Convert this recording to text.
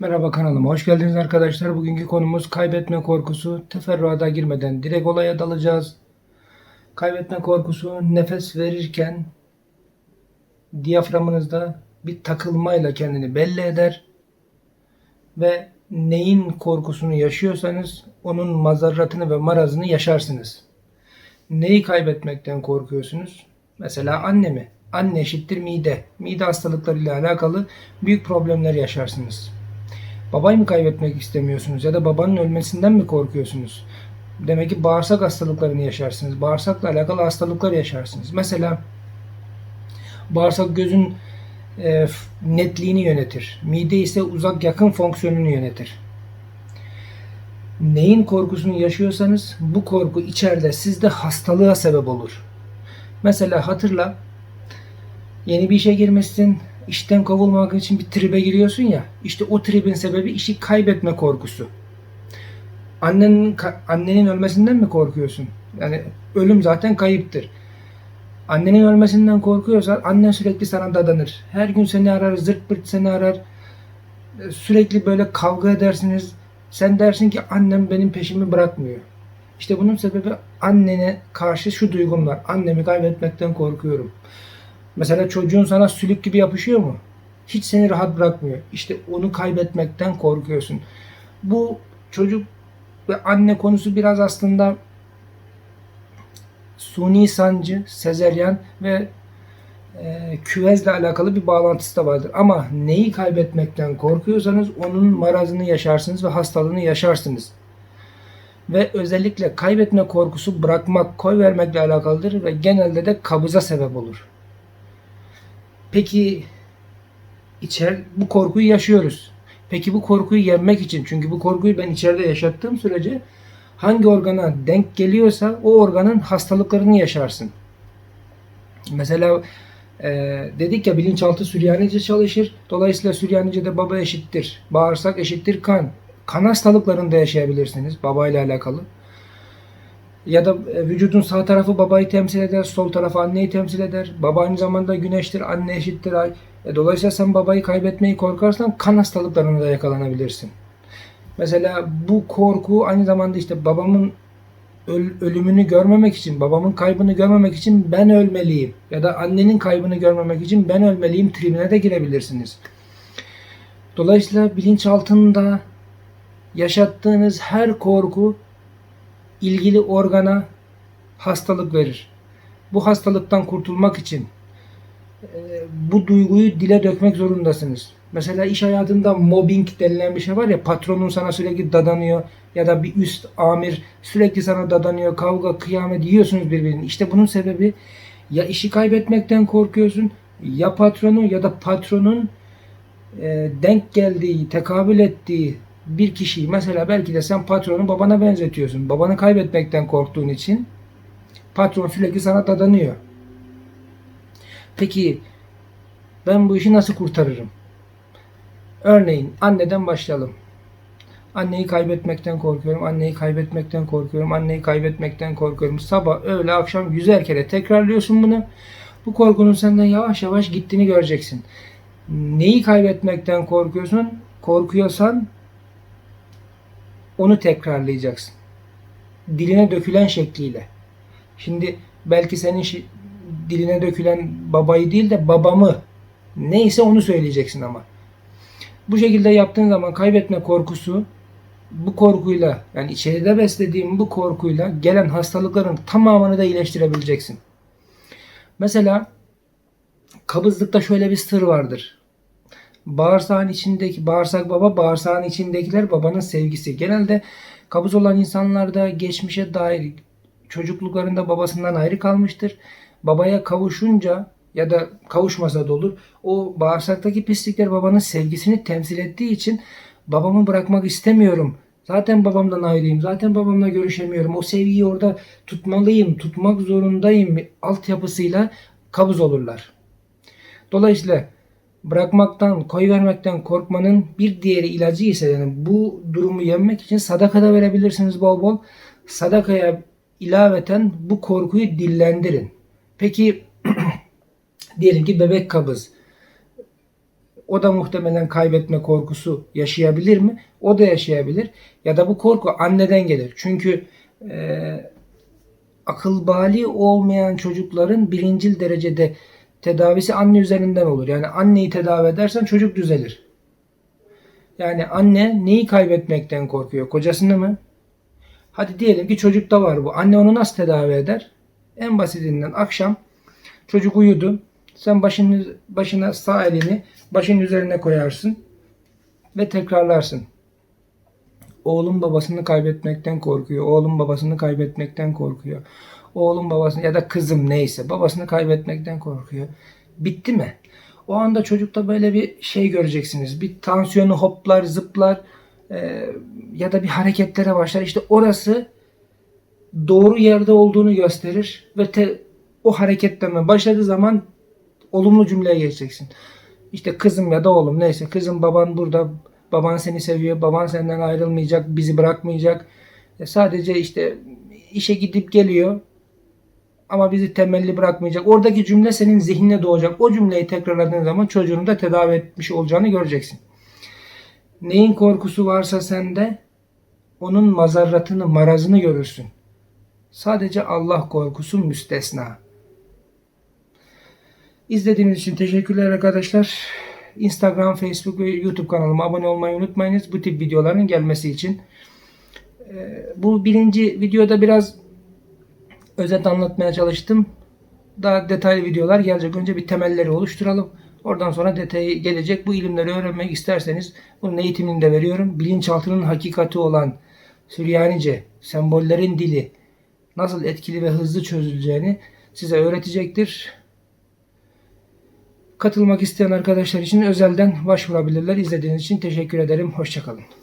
Merhaba kanalıma hoş geldiniz arkadaşlar. Bugünkü konumuz kaybetme korkusu. Teferruata girmeden direkt olaya dalacağız. Kaybetme korkusu nefes verirken diyaframınızda bir takılmayla kendini belli eder ve neyin korkusunu yaşıyorsanız onun mazarratını ve marazını yaşarsınız. Neyi kaybetmekten korkuyorsunuz? Mesela anne mi? Anne eşittir mide. Mide hastalıklarıyla alakalı büyük problemler yaşarsınız. Babayı mı kaybetmek istemiyorsunuz ya da babanın ölmesinden mi korkuyorsunuz? Demek ki bağırsak hastalıklarını yaşarsınız. Bağırsakla alakalı hastalıklar yaşarsınız. Mesela bağırsak gözün e, netliğini yönetir. Mide ise uzak yakın fonksiyonunu yönetir. Neyin korkusunu yaşıyorsanız bu korku içeride sizde hastalığa sebep olur. Mesela hatırla yeni bir işe girmişsin, işten kovulmak için bir tribe giriyorsun ya. İşte o tribin sebebi işi kaybetme korkusu. Annenin annenin ölmesinden mi korkuyorsun? Yani ölüm zaten kayıptır. Annenin ölmesinden korkuyorsan annen sürekli sana dadanır. Her gün seni arar, zırt pırt seni arar. Sürekli böyle kavga edersiniz. Sen dersin ki annem benim peşimi bırakmıyor. İşte bunun sebebi annene karşı şu duygum var. Annemi kaybetmekten korkuyorum. Mesela çocuğun sana sülük gibi yapışıyor mu? Hiç seni rahat bırakmıyor. İşte onu kaybetmekten korkuyorsun. Bu çocuk ve anne konusu biraz aslında suni sancı, sezeryan ve e, küvezle alakalı bir bağlantısı da vardır. Ama neyi kaybetmekten korkuyorsanız onun marazını yaşarsınız ve hastalığını yaşarsınız. Ve özellikle kaybetme korkusu bırakmak, koy vermekle alakalıdır ve genelde de kabıza sebep olur. Peki içer bu korkuyu yaşıyoruz. Peki bu korkuyu yenmek için çünkü bu korkuyu ben içeride yaşattığım sürece hangi organa denk geliyorsa o organın hastalıklarını yaşarsın. Mesela e, dedik ya bilinçaltı Süryanice çalışır. Dolayısıyla Süryanice'de baba eşittir. Bağırsak eşittir kan. Kan hastalıklarında yaşayabilirsiniz babayla alakalı. Ya da e, vücudun sağ tarafı babayı temsil eder, sol tarafı anneyi temsil eder. Baba aynı zamanda güneştir, anne eşittir ay. E, dolayısıyla sen babayı kaybetmeyi korkarsan kan hastalıklarına da yakalanabilirsin. Mesela bu korku aynı zamanda işte babamın öl- ölümünü görmemek için, babamın kaybını görmemek için ben ölmeliyim. Ya da annenin kaybını görmemek için ben ölmeliyim tribine de girebilirsiniz. Dolayısıyla bilinçaltında yaşattığınız her korku ilgili organa hastalık verir. Bu hastalıktan kurtulmak için e, bu duyguyu dile dökmek zorundasınız. Mesela iş hayatında mobbing denilen bir şey var ya patronun sana sürekli dadanıyor ya da bir üst amir sürekli sana dadanıyor kavga kıyamet yiyorsunuz birbirini. İşte bunun sebebi ya işi kaybetmekten korkuyorsun ya patronu ya da patronun e, denk geldiği, tekabül ettiği bir kişiyi mesela belki de sen patronu babana benzetiyorsun. Babanı kaybetmekten korktuğun için patron sürekli sana dadanıyor. Peki ben bu işi nasıl kurtarırım? Örneğin anneden başlayalım. Anneyi kaybetmekten korkuyorum, anneyi kaybetmekten korkuyorum, anneyi kaybetmekten korkuyorum. Sabah, öğle, akşam yüzer kere tekrarlıyorsun bunu. Bu korkunun senden yavaş yavaş gittiğini göreceksin. Neyi kaybetmekten korkuyorsun? Korkuyorsan onu tekrarlayacaksın. Diline dökülen şekliyle. Şimdi belki senin diline dökülen babayı değil de babamı neyse onu söyleyeceksin ama. Bu şekilde yaptığın zaman kaybetme korkusu bu korkuyla yani içeride beslediğin bu korkuyla gelen hastalıkların tamamını da iyileştirebileceksin. Mesela kabızlıkta şöyle bir sır vardır. Bağırsağın içindeki bağırsak baba, bağırsağın içindekiler babanın sevgisi. Genelde kabız olan insanlarda geçmişe dair çocukluklarında babasından ayrı kalmıştır. Babaya kavuşunca ya da kavuşmasa da olur. O bağırsaktaki pislikler babanın sevgisini temsil ettiği için babamı bırakmak istemiyorum. Zaten babamdan ayrıyım. Zaten babamla görüşemiyorum. O sevgiyi orada tutmalıyım, tutmak zorundayım altyapısıyla kabız olurlar. Dolayısıyla bırakmaktan, koy vermekten korkmanın bir diğeri ilacı ise yani bu durumu yenmek için sadaka da verebilirsiniz bol bol. Sadakaya ilaveten bu korkuyu dillendirin. Peki diyelim ki bebek kabız. O da muhtemelen kaybetme korkusu yaşayabilir mi? O da yaşayabilir. Ya da bu korku anneden gelir. Çünkü e, akıl bali olmayan çocukların birincil derecede tedavisi anne üzerinden olur. Yani anneyi tedavi edersen çocuk düzelir. Yani anne neyi kaybetmekten korkuyor? Kocasını mı? Hadi diyelim ki çocukta var bu. Anne onu nasıl tedavi eder? En basitinden akşam çocuk uyudu. Sen başını, başına sağ elini başın üzerine koyarsın ve tekrarlarsın. Oğlum babasını kaybetmekten korkuyor. Oğlum babasını kaybetmekten korkuyor. Oğlum babasını ya da kızım neyse babasını kaybetmekten korkuyor. Bitti mi? O anda çocukta böyle bir şey göreceksiniz. Bir tansiyonu hoplar, zıplar e, ya da bir hareketlere başlar. İşte orası doğru yerde olduğunu gösterir ve te, o hareketleme başladığı zaman olumlu cümleye geçeceksin. İşte kızım ya da oğlum neyse kızım baban burada baban seni seviyor baban senden ayrılmayacak bizi bırakmayacak E, sadece işte işe gidip geliyor ama bizi temelli bırakmayacak. Oradaki cümle senin zihnine doğacak. O cümleyi tekrarladığın zaman çocuğunu da tedavi etmiş olacağını göreceksin. Neyin korkusu varsa sende onun mazarratını, marazını görürsün. Sadece Allah korkusu müstesna. İzlediğiniz için teşekkürler arkadaşlar. Instagram, Facebook ve YouTube kanalıma abone olmayı unutmayınız. Bu tip videoların gelmesi için. Ee, Bu birinci videoda biraz özet anlatmaya çalıştım. Daha detaylı videolar gelecek. Önce bir temelleri oluşturalım. Oradan sonra detayı gelecek. Bu ilimleri öğrenmek isterseniz bunun eğitimini de veriyorum. Bilinçaltının hakikati olan Süryanice, sembollerin dili nasıl etkili ve hızlı çözüleceğini size öğretecektir. Katılmak isteyen arkadaşlar için özelden başvurabilirler. İzlediğiniz için teşekkür ederim. Hoşçakalın.